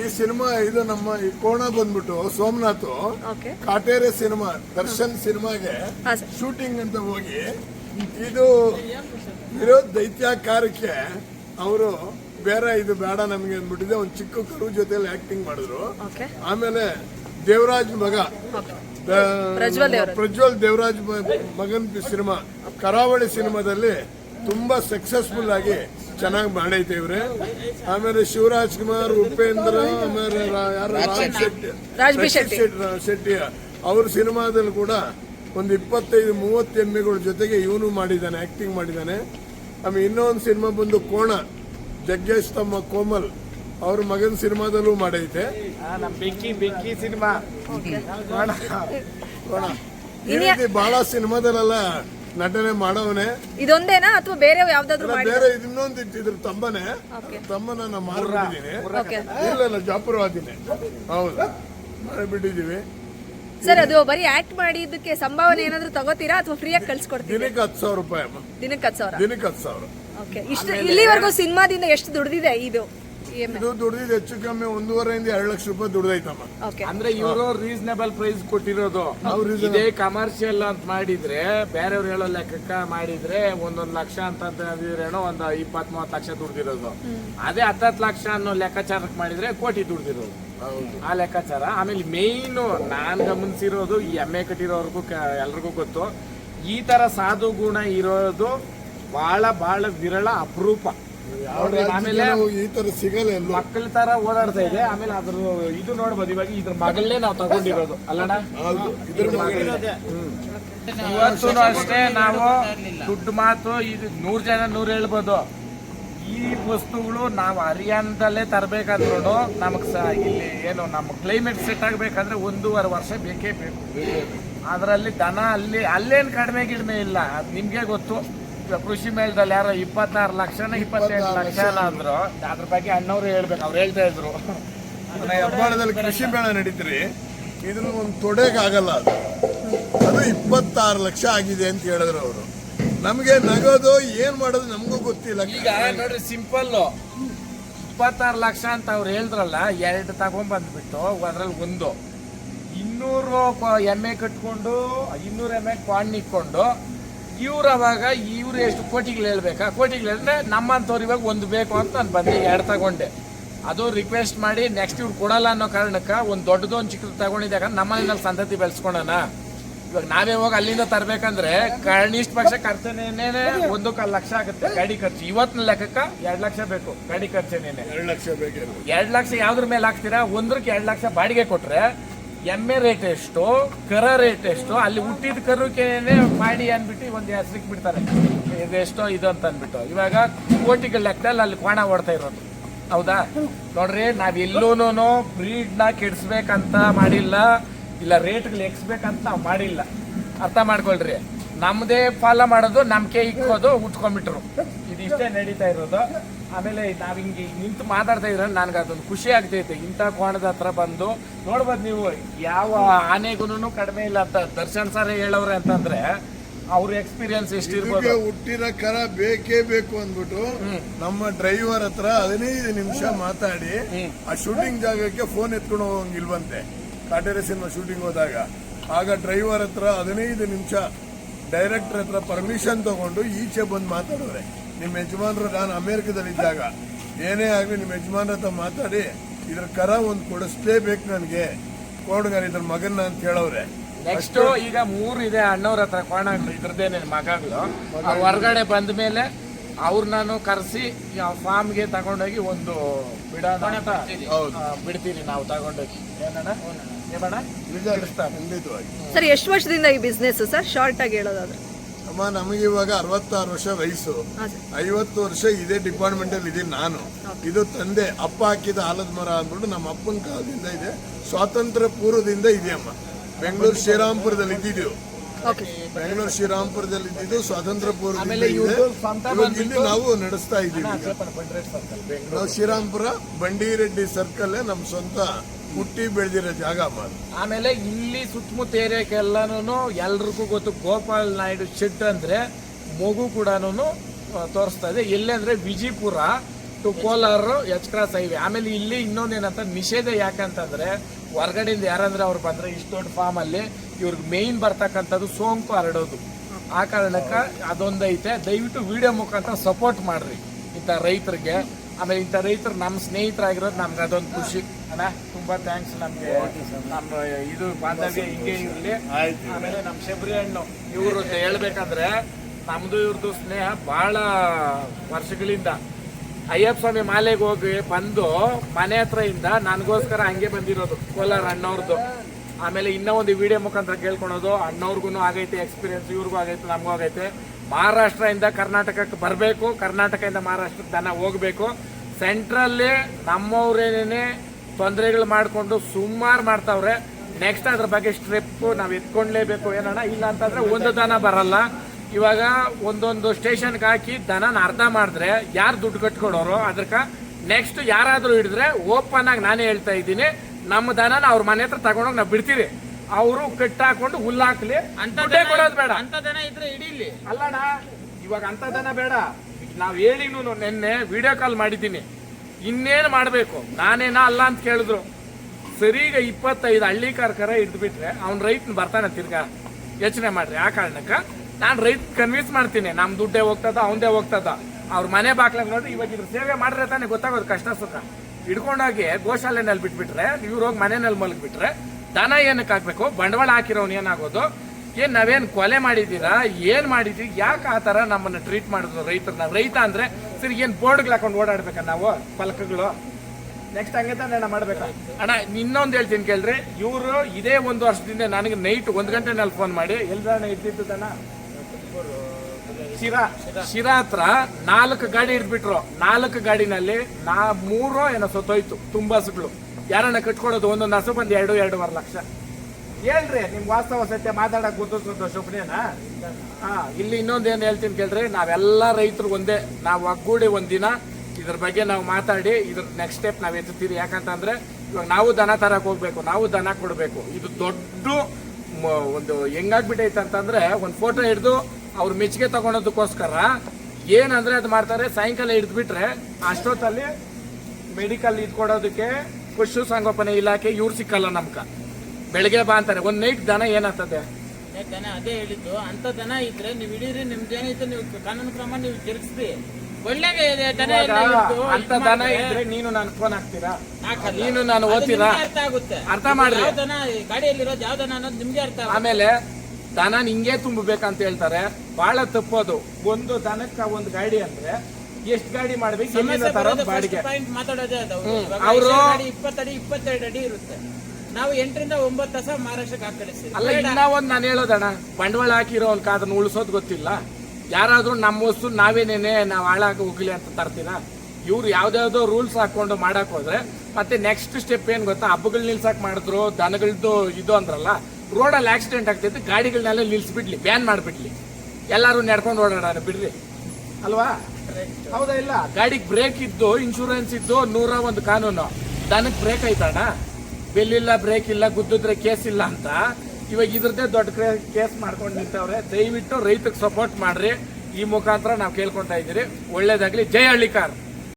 ಈ ಸಿನಿಮಾ ಇದು ನಮ್ಮ ಈ ಕೋಣ ಬಂದ್ಬಿಟ್ಟು ಸೋಮನಾಥ್ ಕಾಟೇರೆ ಸಿನಿಮಾ ದರ್ಶನ್ ಸಿನಿಮಾಗೆ ಶೂಟಿಂಗ್ ಅಂತ ಹೋಗಿ ಇದು ಇರೋ ದೈತ್ಯಾಕಾರಕ್ಕೆ ಅವರು ಬೇರೆ ಇದು ಬೇಡ ನಮಗೆ ಅಂದ್ಬಿಟ್ಟಿದೆ ಒಂದು ಚಿಕ್ಕ ಕರು ಜೊತೆಲಿ ಆಕ್ಟಿಂಗ್ ಮಾಡಿದ್ರು. ಆಮೇಲೆ ದೇವರಾಜ್ ಮಗ ಪ್ರಜ್ವಲ್ ದೇವರಾಜ್. ಮಗನ್ ಸಿನಿಮಾ ಕರಾವಳಿ ಸಿನಿಮಾದಲ್ಲಿ ತುಂಬಾ ಸಕ್ಸಸ್ಫುಲ್ ಆಗಿ ಚೆನ್ನಾಗಿ ಮಾಡೈತೆ ಇವ್ರೆ. ಆಮೇಲೆ ಶಿವರಾಜ್ ಕುಮಾರ್ ಉಪೇಂದ್ರ ಆಮೇಲೆ ರಾ- ಯಾರು? ರಾಜ್ ಶೆಟ್ಟಿ. ಶೆಟ್ಟಿ. ಶೆಟ್ಟಿ. ಅವ್ರ ಸಿನಿಮಾದಲ್ಲಿ ಕೂಡ ಒಂದು ಇಪ್ಪತ್ತೈದು ಮೂವತ್ತು ಎಮ್ಮೆಗಳ ಜೊತೆಗೆ ಇವನು ಮಾಡಿದ್ದಾನೆ ಆಕ್ಟಿಂಗ್ ಮಾಡಿದ್ದಾನೆ. ಆಮೇಲೆ ಇನ್ನೊಂದು ಸಿನಿಮಾ ಬಂದು ಕೋಣ ಜಗ್ಗೇಶ್ ತಮ್ಮ ಕೋಮಲ್. ಅವ್ರ ಮಗನ ಸಿನಿಮಾದಲ್ಲೂ ಮಾಡೈತೆ. ಬೆಂಕಿ ಬೆಂಕಿ ಸಿನಿಮಾ. ಕೋಣ. ಈ ರೀತಿ ಬಹಳ ಸಿನಿಮಾದಲ್ಲೆಲ್ಲ ನಟನೆ ಮಾಡವನೆ. ಇದೊಂದೇನಾ ಅಥವಾ ಬೇರೆ ಯಾವ್ದಾದ್ರು ಬೇರೆ ಇನ್ನೊಂದು ಇದ್ರ ತಮ್ಮನೆ. ತಮ್ಮನ ನಾ ಮಾಡ್ಬಿಟ್ಟಿದ್ದೀನಿ ಇಲ್ಲ ಇಲ್ಲ ಜಾಪುರವಾದಿನಿ. ಹೌದು. ಮಾಡಿಬಿಟ್ಟಿದೀವಿ ಸರ್ ಅದು ಬರೀ ಆಕ್ಟ್ ಮಾಡಿ ಇದಕ್ಕೆ ಸಂಭಾವನೆ ಏನಾದ್ರು ತಗೋತೀರಾ ಅಥವಾ ಫ್ರೀಯಾಗಿ ಕಳ್ಸಿಕೊಡ್ತೀರಾ? ದಿನಕ್ಕೆ ಹತ್ತು ಸಾವಿರ ರೂಪಾಯಿ ಅಮ್ಮ. ದಿನಕ್ಕೆ ಹತ್ತು ಸಾವಿರ. ದಿನಕ್ಕೆ ಹತ್ತು ಸಾವಿರ. ಓಕೆ. ಇಷ್ಟು ಇಲ್ಲಿವರೆಗೂ ಸಿನಿಮಾದಿಂದ ಎಷ್ಟು ದುಡ್ದಿದೆ ಇದು? ಇದು ದುಡ್ದಿದ್ದು ಹೆಚ್ಚು ಕಮ್ಮಿ ಒಂದೂವರೆಯಿಂದ ಎರಡು ಲಕ್ಷ ರೂಪಾಯಿ ದುಡ್ದೈತಮ್ಮ ಅಂದ್ರೆ ಇವರು ರೀಸನೇಬಲ್ ಪ್ರೈಸ್ ಕೊಟ್ಟಿರೋದು. ಇದೇ ಕಮರ್ಷಿಯಲ್ ಅಂತ ಮಾಡಿದ್ರೆ ಬೇರೆಯವ್ರು ಹೇಳೋ ಲೆಕ್ಕಕ್ಕ ಮಾಡಿದ್ರೆ ಒಂದೊಂದ್ ಲಕ್ಷ ಅಂತ ಅಂದಿದ್ರೇನೋ ಒಂದು ಇಪ್ಪತ್ ಮೂವತ್ ಲಕ್ಷ ದುಡ್ದಿರೋದು. ಅದೇ ಹತ್ತತ್ತು ಲಕ್ಷ ಅನ್ನೋ ಲೆಕ್ಕಾಚಾರಕ್ಕೆ ಮಾಡಿದ್ರೆ ಕೋಟಿ ದುಡ್ದಿರೋದು. ಆ ಲೆಕ್ಕಾಚಾರ. ಆಮೇಲೆ ಮೇಯ್ನು ನಾನ್ ಗಮನಿಸಿರೋದು ಈ ಎಮ್ಮೆ ಕಟ್ಟಿರೋರ್ಗೂ ಕ- ಎಲ್ರಿಗೂ ಗೊತ್ತು. ಈ ತರ ಸಾಧು ಗುಣ ಇರೋದು ಬಹಳ ಬಹಳ ವಿರಳ ಅಪರೂಪ. ಆಮೇಲೆ ನಾವು ಈ ತರ ಸಿಗಲ್ಲ ಮಕ್ಕಳ ತರ ಓಡಾಡ್ತಾ ಇದೆ. ಆಮೇಲೆ ಅದ್ರ ಇದು ನೋಡ್ಬೋದು. ಇವಾಗ ಇದ್ರ ಮಗಳನ್ನೇ ನಾವು ತಗೊಂಡಿರೋದು. ಅಲ್ಲಣ್ಣ? ಹೌದು ಇದ್ರ ಮಗನೇ. ಇವತ್ತು ಅಷ್ಟೇ ನಾವು ದುಡ್ಡು ಮಾತು ಇದು ನೂರ್ ಜನ ನೂರ್ ಹೇಳ್ಬೋದು. ಈ ವಸ್ತುಗಳು ನಾವು ಹರಿಯಾಣದಲ್ಲೇ ತರಬೇಕಾದ್ರೂ ನಮಗೆ ಸ ಇಲ್ಲಿ ಏನು ನಮ್ಮ ಕ್ಲೈಮೇಟ್ ಸೆಟ್ ಆಗ್ಬೇಕಂದ್ರೆ ಒಂದೂವರೆ ವರ್ಷ ಬೇಕೇ ಬೇಕು. ಅದರಲ್ಲಿ ದನ ಅಲ್ಲಿ ಅಲ್ಲೇನು ಕಡಿಮೆ ಗಿಡಮೆ ಇಲ್ಲ. ಅದು ನಿಮಗೆ ಗೊತ್ತು. ಕೃಷಿ ಮೇಳದಲ್ಲಿ ಯಾರೋ ಇಪ್ಪತ್ತಾರು ಲಕ್ಷನ ಇಪ್ಪತ್ತೆಂಟು ಲಕ್ಷ ಅಂದ್ರು. ಅದ್ರ ಬಗ್ಗೆ ಅಣ್ಣವ್ರು ಹೇಳ್ಬೇಕು ಅವ್ರು ಹೇಳ್ತಾ ಇದ್ರು. ಹೆಬ್ಬಾಳದಲ್ಲಿ ಕೃಷಿ ಮೇಳ ನಡೀತೀರಿ ಇದನ್ನ ಒಂದು ತೊಡೆಗೆ ಆಗಲ್ಲ ಅದು. ಅದು ಇಪ್ಪತ್ತಾರು ಲಕ್ಷ ಆಗಿದೆ ಅಂತ ಹೇಳಿದ್ರು ಅವರು. ನಮಗೆ ನಗೋದು ಏನ್ ಮಾಡೋದು ನಮಗೂ ಗೊತ್ತಿಲ್ಲ. ಈಗ ನೋಡ್ರಿ ಸಿಂಪಲ್ ಇಪ್ಪತ್ತಾರು ಲಕ್ಷ ಅಂತ ಅವ್ರು ಹೇಳಿದ್ರಲ್ಲ ಎರಡು ತಗೊಂಡ್ಬಂದ್ಬಿಟ್ಟು ಅದ್ರಲ್ಲಿ ಒಂದು. ಇನ್ನೂರು ಎಂ ಎಮ್ಮೆ ಕಟ್ಕೊಂಡು ಇನ್ನೂರು ಎಮ್ಮೆ ಪಾಂಡ್ ಇಕ್ಕೊಂಡು ಇವ್ರು ಅವಾಗ ಇವ್ರು ಎಷ್ಟು ಕೋಟಿಗಳು ಹೇಳ್ಬೇಕಾ? ಕೋಟಿಗಳು ಹೇಳಿದ್ರೆ ನಮ್ಮಂಥವ್ರು ಇವಾಗ ಒಂದು ಬೇಕು ಅಂತ ನಾನು ಬಂದು ಎರಡು ತಗೊಂಡೆ. ಅದು ರಿಕ್ವೆಸ್ಟ್ ಮಾಡಿ ನೆಕ್ಸ್ಟ್ ಇವ್ರು ಕೊಡಲ್ಲ ಅನ್ನೋ ಕಾರಣಕ್ಕೆ ಒಂದು ದೊಡ್ಡದು ಒಂದು ಚಿಕ್ಕದು ತಗೊಂಡಿದ್ದಾಗ ನಮ್ಮಲ್ಲಿ ಸಂತತಿ ಬೆಳೆಸ್ಕೊಳ್ಳೋಣ ಇವಾಗ ನಾವೇ ಹೋಗಿ ಅಲ್ಲಿಂದ ತರ್ಬೇಕಂದ್ರೆ ಕನಿಷ್ಠ ಪಕ್ಷ ಖರ್ಚನೇನೆ ಒಂದು ಕಾಲ್ ಲಕ್ಷ ಆಗುತ್ತೆ. ಗಾಡಿ ಖರ್ಚು. ಇವತ್ತಿನ ಲೆಕ್ಕಕ್ಕೆ ಎರಡು ಲಕ್ಷ ಬೇಕು. ಗಾಡಿ ಖರ್ಚನೇನೆ ಎರಡು ಲಕ್ಷ ಬೇಕು ಎರಡು ಲಕ್ಷ ಯಾವ್ದ್ರ ಮೇಲೆ ಹಾಕ್ತೀರಾ? ಒಂದ್ರಕ್ಕೆ ಎರಡು ಲಕ್ಷ ಬಾಡಿಗೆ ಕೊಟ್ರೆ ಎಮ್ಮೆ ರೇಟ್ ಎಷ್ಟು, ಕರ ರೇಟ್ ಎಷ್ಟು, ಅಲ್ಲಿ ಹುಟ್ಟಿದ ಕರುಕೇನೆ ಮಾಡಿ ಅಂದ್ಬಿಟ್ಟು ಒಂದು ಹೆಸರಿಗೆ ಬಿಡ್ತಾರೆ. ಇದೆಷ್ಟೋ ಇದು ಅಂತ ಅಂದ್ಬಿಟ್ಟು. ಇವಾಗ ಕೋಟಿಗಳ ಲೆಕ್ಕದಲ್ಲಿ ಅಲ್ಲಿ ಕೋಣ ಓಡ್ತಾ ಇರೋದು. ಹೌದಾ? ನೋಡ್ರಿ, ನಾವ್ ಎಲ್ಲೂನು ಬ್ರೀಡ್ನ ಕೆಡ್ಸ್ಬೇಕಂತ ಮಾಡಿಲ್ಲ, ಇಲ್ಲ ರೇಟ್ಗಳು ಎಕ್ಸ್ಬೇಕಂತ ನಾವು ಮಾಡಿಲ್ಲ. ಅರ್ಥ ಮಾಡ್ಕೊಳ್ರಿ. ನಮ್ದೇ ಫಾಲೋ ಮಾಡೋದು, ನಮ್ಗೆ ಇಕ್ಕೋದು, ಉಟ್ಕೊಂಡ್ಬಿಟ್ರು. ಇದಿಷ್ಟೇ ನಡೀತಾ ಇರೋದು. ಆಮೇಲೆ ನಾವ್ ಹಿಂಗೆ ನಿಂತು ಮಾತಾಡ್ತಾ ಇದ್ರೆ ನನಗೆ ಅದೊಂದು ಖುಷಿ ಆಗ್ತೈತೆ ಇಂಥ ಕೋಣದ ಹತ್ರ ಬಂದು ನೋಡ್ಬೋದು ನೀವು ಯಾವ ಆನೆಗೂ ಕಡಿಮೆ ಇಲ್ಲ ಅಂತ ದರ್ಶನ್ ಸರ್ ಹೇಳವ್ರೆ ಅಂತಂದ್ರೆ ಅವ್ರ ಎಕ್ಸ್ಪೀರಿಯನ್ಸ್ ಎಷ್ಟಿರ್ಬೋದು? ಹುಟ್ಟಿರೋ ಹುಟ್ಟಿದ ಕರ ಬೇಕೇ ಬೇಕು ಅಂದ್ಬಿಟ್ಟು ನಮ್ಮ ಡ್ರೈವರ್ ಹತ್ರ ಹದಿನೈದು ನಿಮಿಷ ಮಾತಾಡಿ ಆ ಶೂಟಿಂಗ್ ಜಾಗಕ್ಕೆ ಫೋನ್ ಎತ್ಕೊಂಡು ಹೋಗಂಗಿಲ್ವಂತೆ ಕಾಟೇರಿ ಸಿನಿಮಾ ಶೂಟಿಂಗ್ ಹೋದಾಗ. ಆಗ ಡ್ರೈವರ್ ಹತ್ರ ಹದಿನೈದು ನಿಮಿಷ ಡೈರೆಕ್ಟರ್ ಹತ್ರ ಪರ್ಮಿಷನ್ ತಗೊಂಡು ಈಚೆ ಬಂದು ಮಾತಾಡಿದ್ರೆ ನಿಮ್ಮ ಯಜಮಾನರು ನಾನು ಅಮೆರಿಕದಲ್ಲಿದ್ದಾಗ ಏನೇ ಆಗಲಿ ನಿಮ್ಮ ಯಜಮಾನ್ರ ಹತ್ರ ಮಾತಾಡಿ ಇದ್ರ ಕರ ಒಂದು ಕೊಡಿಸ್ಲೇಬೇಕು ನನಗೆ. ಕೋಡ್ಗಾರ ಇದ್ರ ಮಗನ್ನ ಅಂತ ಹೇಳವ್ರೆ. ನೆಕ್ಸ್ಟ್ ಈಗ ಮೂರು ಇದೆ ಅಣ್ಣವ್ರ ಹತ್ರ ಕೋಣಗಳು ಇದ್ರದ್ದೇನೆ ಮಗಗಳು ಹೊರಗಡೆ ಹೊರ್ಗಡೆ ಬಂದ ಮೇಲೆ ಅವ್ರ ನಾನು ಕರೆಸಿ ಫಾರ್ಮ್ಗೆ ತಗೊಂಡೋಗಿ ಒಂದು. ಆ, ಬಿಡ್ತೀರಿ ನಾವು ತಗೊಂಡೋಗಿ. ಏನಣ್ಣ? ಸರ್ ಎಷ್ಟು ವರ್ಷದಿಂದ ಈ ಬಿಸ್ನೆಸ್ ಸರ್? ಶಾರ್ಟ್ ಆಗಿ ಹೇಳೋದಾದ್ರೆ. ಅಮ್ಮ ನಮಗೆ ಇವಾಗ ಅರವತ್ತಾರು ವರ್ಷ ವಯಸ್ಸು. ಐವತ್ತು ವರ್ಷ ಇದೇ ಡಿಪಾರ್ಟ್ಮೆಂಟ್ ಅಲ್ಲಿ ಇದೀನಿ ನಾನು. ಇದು ತಂದೆ ಅಪ್ಪ ಹಾಕಿದ ಆಲದ ಮರ ಅಂದ್ಬಿಟ್ಟು ನಮ್ಮ ಅಪ್ಪನ ಕಾಲದಿಂದ ಇದೆ. ಸ್ವಾತಂತ್ರ್ಯ ಪೂರ್ವದಿಂದ ಇದೆಯಮ್ಮ ಬೆಂಗಳೂರು ಶ್ರೀರಾಮ್ಪುರದಲ್ಲಿ ಇದ್ದಿದ್ದು. ಓಕೆ. ಬೆಂಗಳೂರು ಶ್ರೀರಾಮ್ಪುರದಲ್ಲಿ ಇದ್ದಿದ್ದು ಸ್ವಾತಂತ್ರ್ಯ ಪೂರ್ವದಿಂದ ಇದೆ. ಇಲ್ಲಿ ನಾವು ನಡೆಸ್ತಾ ಇದ್ದೀವಿ ನಾವು ಶ್ರೀರಾಮ್ಪುರ ಬಂಡಿರೆಡ್ಡಿ ಸರ್ಕಲ್ ನಮ್ಮ ಸ್ವಂತ ಹುಟ್ಟಿ ಬೆಳೆದಿರೋ ಜಾಗ ಆಮೇಲೆ ಇಲ್ಲಿ ಸುತ್ತಮುತ್ತ ಏರಿಯಾಕ್ಕೆಲ್ಲಾನು ಎಲ್ರಿಗೂ ಗೊತ್ತು ಗೋಪಾಲ್ ನಾಯ್ಡು ಶೆಡ್ ಅಂದ್ರೆ ಮಗು ಕೂಡ ತೋರಿಸ್ತಾ ಇದೆ. ಎಲ್ಲಿ ಅಂದ್ರೆ Vijayapura to Kolar H cross ಆಮೇಲೆ ಇಲ್ಲಿ ಇನ್ನೊಂದೇನಂತ ನಿಷೇಧ ಯಾಕಂತಂದ್ರೆ ಹೊರಗಡೆಯಿಂದ ಯಾರಂದ್ರೆ ಅವ್ರು ಬಂದ್ರೆ ಇಷ್ಟು ದೊಡ್ಡ ಫಾರ್ಮ್ ಅಲ್ಲಿ ಇವ್ರಿಗೆ ಮೇಯ್ನ್ ಬರ್ತಕ್ಕಂಥದ್ದು ಸೋಂಕು ಹರಡೋದು. ಆ ಕಾರಣಕ್ಕೆ ಅದೊಂದೈತೆ. ದಯವಿಟ್ಟು ವಿಡಿಯೋ ಮುಖಾಂತರ ಸಪೋರ್ಟ್ ಮಾಡ್ರಿ ಇಂಥ ರೈತರಿಗೆ. ಆಮೇಲೆ ಇಂಥ ರೈತರು ನಮ್ಮ ಸ್ನೇಹಿತರಾಗಿರೋದು ನಮ್ಗೆ ಅದೊಂದು ಖುಷಿ. ಅಣ್ಣ ತುಂಬಾ ಥ್ಯಾಂಕ್ಸ್ ನಮಗೆ. ನಮ್ಮ ಇದು ಬಾಂಧವ್ಯ ಹಿಂಗೆ ಇರಲಿ. ಆಮೇಲೆ ನಮ್ಮ ಶಬರಿ ಹಣ್ಣು ಇವರು ಹೇಳ್ಬೇಕಂದ್ರೆ ನಮ್ದು ಇವ್ರದ್ದು ಸ್ನೇಹ ಬಹಳ ವರ್ಷಗಳಿಂದ. ಅಯ್ಯಪ್ಪ ಸ್ವಾಮಿ ಮಾಲೆಗೆ ಹೋಗಿ ಬಂದು ಮನೆ ಹತ್ರ ಇಂದ ನನಗೋಸ್ಕರ ಹಂಗೆ ಬಂದಿರೋದು ಕೋಲಾರ ಅಣ್ಣವ್ರದ್ದು ಆಮೇಲೆ ಇನ್ನೂ ಒಂದು ವಿಡಿಯೋ ಮುಖಾಂತರ ಕೇಳ್ಕೊಳೋದು ಅಣ್ಣವ್ರಿಗೂ ಆಗೈತೆ ಎಕ್ಸ್ಪೀರಿಯನ್ಸ್ ಇವ್ರಿಗೂ ಆಗೈತೆ ನಮಗೂ ಆಗೈತೆ. ಮಹಾರಾಷ್ಟ್ರದಿಂದ ಕರ್ನಾಟಕಕ್ಕೆ ಬರಬೇಕು ಕರ್ನಾಟಕದಿಂದ ಮಹಾರಾಷ್ಟ್ರಕ್ಕೆ ದನ ಹೋಗ್ಬೇಕು. ಸೆಂಟ್ರಲ್ಲಿ ನಮ್ಮವ್ರೇನೇನೆ ತೊಂದರೆಗಳು ಮಾಡಿಕೊಂಡು ಸುಮಾರು ಮಾಡ್ತಾವ್ರೆ. ನೆಕ್ಸ್ಟ್ ಅದ್ರ ಬಗ್ಗೆ ಸ್ಟ್ರಿಪ್ ನಾವು ಎತ್ಕೊಂಡ್ಲೇಬೇಕು. ಏನಣ್ಣ? ಇಲ್ಲ ಅಂತಂದ್ರೆ ಒಂದು ದನ ಬರಲ್ಲ. ಇವಾಗ ಒಂದೊಂದು ಸ್ಟೇಷನ್ಗೆ ಹಾಕಿ ದನನ ಅರ್ಧ ಮಾಡಿದ್ರೆ ಯಾರು ದುಡ್ಡು ಕಟ್ಕೊಡೋರು? ಅದಕ್ಕೆ ನೆಕ್ಸ್ಟ್ ಯಾರಾದರೂ ಹಿಡಿದ್ರೆ ಓಪನ್ ಆಗಿ ನಾನೇ ಹೇಳ್ತಾ ಇದ್ದೀನಿ. ನಮ್ಮ ದನನ ಅವ್ರ ಮನೆ ಹತ್ರ ತಗೊಂಡೋಗಿ ನಾವು ಬಿಡ್ತೀವಿ. ಅವರು ಕಟ್ಟಾಕೊಂಡು ಹುಲ್ಲಾಕ್ಲಿ ದುಡ್ಡೇ ಕೊಡೋದು ಬೇಡ. ಅಂತ ದನ ಇದ್ರೆ ಇಡೀಲಿ ಅಲ್ಲಣ್ಣ ಇವಾಗ ಅಂತ ದನ ಬೇಡ. ನಾವು ಹೇಳಿನೂ ನಿನ್ನೆ ವಿಡಿಯೋ ಕಾಲ್ ಮಾಡಿದ್ದೀನಿ. ಇನ್ನೇನು ಮಾಡಬೇಕು? ನಾನೇನಾ ಅಲ್ಲ ಅಂತ ಕೇಳಿದ್ರು. ಸರಿಗ ಇಪ್ಪತ್ತೈದು ಹಳ್ಳಿ ಕಾರ್ಕರ ಹಿಡ್ದು ಬಿಟ್ರೆ ಅವ್ನ ರೈತನ ಬರ್ತಾನೆ ತಿರ್ಗಾ. ಯೋಚನೆ ಮಾಡ್ರಿ, ಆ ಕಾರಣಕ್ಕ ನಾನು ರೈತ ಕನ್ವಿನ್ಸ್ ಮಾಡ್ತೀನಿ, ನಮ್ ದುಡ್ಡೇ ಹೋಗ್ತದ, ಅವನದೇ ಹೋಗ್ತದ. ಅವ್ರ ಮನೆ ಬಾಗ್ಲಾಗ ನೋಡ್ರಿ, ಇವಾಗ ಇದ್ರ ಸೇವೆ ಮಾಡ್ರೆ ತಾನೇ ಗೊತ್ತಾಗೋದು ಕಷ್ಟ ಸುಖ. ಹಿಡ್ಕೊಂಡೋಗಿ ಗೋಶಾಲೆನಲ್ಲಿ ಬಿಟ್ಬಿಟ್ರೆ, ಇವ್ರು ಹೋಗಿ ಮನೆಯಲ್ಲಿ ಮಲಗಿಬಿಟ್ರೆ, ದನ ಏನಕ್ಕೆ ಹಾಕ್ಬೇಕು ಬಂಡವಾಳ ಹಾಕಿರೋನ್ ಏನಾಗೋದು? ಏನ್ ನಾವೇನ್ ಕೊಲೆ ಮಾಡಿದ್ದೀರಾ? ಏನ್ ಮಾಡಿದ್ವಿ ಯಾಕೆ ಆ ತರ ನಮ್ಮನ್ನ ಟ್ರೀಟ್ ಮಾಡಿದ್ರು ರೈತರನ್ನ ರೈತ ಅಂದ್ರೆ ಸರಿ, ಏನ್ ಬೋರ್ಡ್ಗಳು ಹಾಕೊಂಡು ಓಡಾಡ್ಬೇಕ ನಾವು? ಪಲಕಗಳು? ನೆಕ್ಸ್ಟ್ ಹಂಗೆ ತಾನೇ ಅಣ್ಣ ಮಾಡಬೇಕಾ? ಅಣ್ಣ, ಇನ್ನೊಂದು ಹೇಳ್ತೀನಿ ಕೇಳ್ರಿ. ಇವರು ಇದೇ ಒಂದು ವರ್ಷದಿಂದ ನನಗೆ ನೈಟ್ ಒಂದ್ ಗಂಟೆನಲ್ಲಿ ಫೋನ್ ಮಾಡಿ ಎಲ್ರಣ್ಣ ಇದ್ದಿದ್ದು ತಾನ? ಶಿರಾ. ಶಿರಾ ಹತ್ರ ನಾಲ್ಕು ಗಾಡಿ ಇಟ್ಬಿಟ್ರು ನಾಲ್ಕು ಗಾಡಿನಲ್ಲಿ ನಾ ಮೂರು ಏನೋ ಸತ್ತೋಯ್ತು. ತುಂಬಾ ಹಸುಗಳು ಯಾರನ್ನ ಕಟ್ಕೊಡೋದು ಒಂದೊಂದು ಹಸು ಬಂದು ಎರಡು, ಎರಡೂವರೆ ಲಕ್ಷ. ಹೇಳ್ರಿ ನಿಮ್ ವಾಸ್ತವ ಸತ್ಯ ಮಾತಾಡಕ್ ಗೊತ್ತು ಶುಭ್ನೇನ? ಹಾ, ಇಲ್ಲಿ ಇನ್ನೊಂದೇನು ಹೇಳ್ತೀನಿ ಕೇಳ್ರಿ, ನಾವೆಲ್ಲ ರೈತರು ಒಂದೇ, ನಾವು ಒಗ್ಗೂಡಿ ಒಂದಿನ ಇದ್ರ ಬಗ್ಗೆ ನಾವು ಮಾತಾಡಿ ಇದ್ರ ನೆಕ್ಸ್ಟ್ ಸ್ಟೆಪ್ ನಾವು ಎತ್ತೀರಿ. ಯಾಕಂತಂದ್ರೆ ಇವಾಗ ನಾವು ದನ ತರಕ್ ಹೋಗ್ಬೇಕು, ನಾವು ದನ ಕೊಡಬೇಕು. ಇದು ದೊಡ್ಡ ಒಂದು ಹೆಂಗಾಗ್ಬಿಟ್ಟೈತೆ ಅಂತಂದ್ರೆ ಒಂದು ಫೋಟೋ ಹಿಡಿದು ಅವ್ರ ಮೆಚ್ಚುಗೆ ತಗೊಳೋದಕ್ಕೋಸ್ಕರ ಏನಂದ್ರೆ ಅದು ಮಾಡ್ತಾರೆ, ಸಾಯಂಕಾಲ ಹಿಡಿದು ಬಿಟ್ರೆ ಅಷ್ಟೊತ್ತಲ್ಲಿ ಮೆಡಿಕಲ್ ಇದ್ಕೊಡೋದಕ್ಕೆ ಪಶು ಸಂಗೋಪನೆ ಇಲಾಖೆ ಇವ್ರು ಸಿಕ್ಕಲ್ಲ ನಮ್ಕ. ಬೆಳಗ್ಗೆ ಬಾ ಅಂತಾರೆ. ಒಂದ್ ನೈಟ್ ದನ ಏನಾಗ್ತದೆ? ದನ ಅದೇ ಹೇಳಿದ್ದು. ಅಂತ ದನ ಇದ್ರೆ ನೀವು ಹಿಡೀರಿ ನಿಮ್ದೇನೈತೆ ನೀವು ಕಾನೂನು ಕ್ರಮ ನೀವು ಜರುಗಿಸ್ರಿ. ಒಳ್ಳೆಗೆ ಇದೆ ದನ ಎಲ್ಲ ಇದ್ದು ಅಂತ ಇದ್ ದನ ಮಾಡಿದ್ರೆ ಇದ್ರೆ ನೀನು ನಾನು ಫೋನ್ ಹಾಕ್ತೀರಾ? ಹಾಕಲ್ಲ. ನೀನು ನಾನು ಅದು ಓದ್ತೀರಾ? ನಿಮ್ಗೆ ಅರ್ಥ ಆಗುತ್ತೆ. ಅರ್ಥ ಮಾಡ್ರಿ. ಯಾವ ದನ ಗಾಡಿಯಲ್ಲಿರೋದು ಯಾವ ದನ ಅನ್ನೋದು ನಿಮ್ಗೆ ಅರ್ಥ ಆಗುತ್ತೆ. ಆಮೇಲೆ ದನ ಹಿಂಗೆ ತುಂಬಬೇಕಂತ ಹೇಳ್ತಾರೆ. ಬಹಳ ತಪ್ಪೋದು ಒಂದು ದನಕ್ಕ ಒಂದು ಗಾಡಿ ಅಂದ್ರೆ ಎಷ್ಟ್ ಗಾಡಿ ಮಾಡ್ಬೇಕು ಎಲ್ಲಿಂದ ಸಮಸ್ಯೆ ತರೋದು ಬರೋದು ಬಾಡಿಗೆ. first point ಮಾತಾಡೋದೇ ಅದು. ಹ್ಮ್. ಇವಾಗ ಅವ್ರು- ಐದು ಗಾಡಿ ಇಪ್ಪತ್ತಡಿ ಇಪ್ಪತ್ತೆರಡು ಅಡಿ ಇರುತ್ತೆ. ನಾವು ಎಂಟರಿಂದ ಒಂಬತ್ತು ತಾಸ ಮಹಾರಾಷ್ಟ್ರಕ್ಕೆ ಹಾಕಳಿಸ್ತೀವಿ ಅಲ್ಲ ಇನ್ನ ಒಂದ್ ನಾನು ಹೇಳೋದಣ್ಣ. ಬಂಡವಾಳ ಹಾಕಿರೋ ಒಂದ್ ಅದನ್ನ ಉಳಿಸೋದು ಗೊತ್ತಿಲ್ಲ. ಯಾರಾದ್ರೂ ನಮ್ಮ ವಸ್ತು ನಾವೇನೇನೆ ನಾವು ಹಾಳಾಗಿ ಹೋಗ್ಲಿ ಅಂತ ತರ್ತೀರಾ? ಇವ್ರು ಯಾವ್ದಾವ್ದೋ ರೂಲ್ಸ್ ಹಾಕೊಂಡು ಮಾಡಕ್ ಹೋದ್ರೆ ಮತ್ತೆ ನೆಕ್ಸ್ಟ್ ಸ್ಟೆಪ್ ಏನ್ ಗೊತ್ತಾ? ಹಬ್ಬಗಳು ನಿಲ್ಸಕ್ ಮಾಡಿದ್ರು ದನಗಳದ್ದು ಇದು ಅಂದ್ರಲ್ಲ ರೋಡಲ್ಲಿ ಆಕ್ಸಿಡೆಂಟ್ ಆಗ್ತೈತೆ ಗಾಡಿಗಳನ್ನೆಲ್ಲ ನಿಲ್ಸ್ಬಿಡ್ಲಿ ಬ್ಯಾನ್ ಮಾಡ್ಬಿಡ್ಲಿ. ಎಲ್ಲಾರು ನಡ್ಕೊಂಡು ಓಡಾಡೋಣ ಬಿಡ್ರಿ. ಅಲ್ವಾ? ಹೌದಾ ಇಲ್ಲ? ಗಾಡಿಗೆ ಬ್ರೇಕ್ ಇದ್ದು ಇನ್ಶೂರೆನ್ಸ್ ಇದ್ದು ನೂರ ಒಂದು ಕಾನೂನು. ದನಕ್ಕೆ ಬ್ರೇಕ್ ಐತಣ್ಣ ಬಿಲ್ ಇಲ್ಲ ಬ್ರೇಕ್ ಇಲ್ಲ, ಗುದ್ದಿದ್ರೆ ಕೇಸ್ ಇಲ್ಲ ಅಂತ. ಇವಾಗ ಇದ್ರದ್ದೇ ದೊಡ್ಡ ಕೇಸ್ ಮಾಡ್ಕೊಂಡು ನಿಂತವ್ರೆ. ದಯವಿಟ್ಟು ರೈತಕ್ಕೆ ಸಪೋರ್ಟ್ ಮಾಡ್ರಿ. ಈ ಮುಖಾಂತರ ನಾವು ಕೇಳ್ಕೊಂತಾ ಇದ್ದೀರಿ. ಒಳ್ಳೇದಾಗ್ಲಿ. ಜೈ ಹಳ್ಳಿಕಾರ್.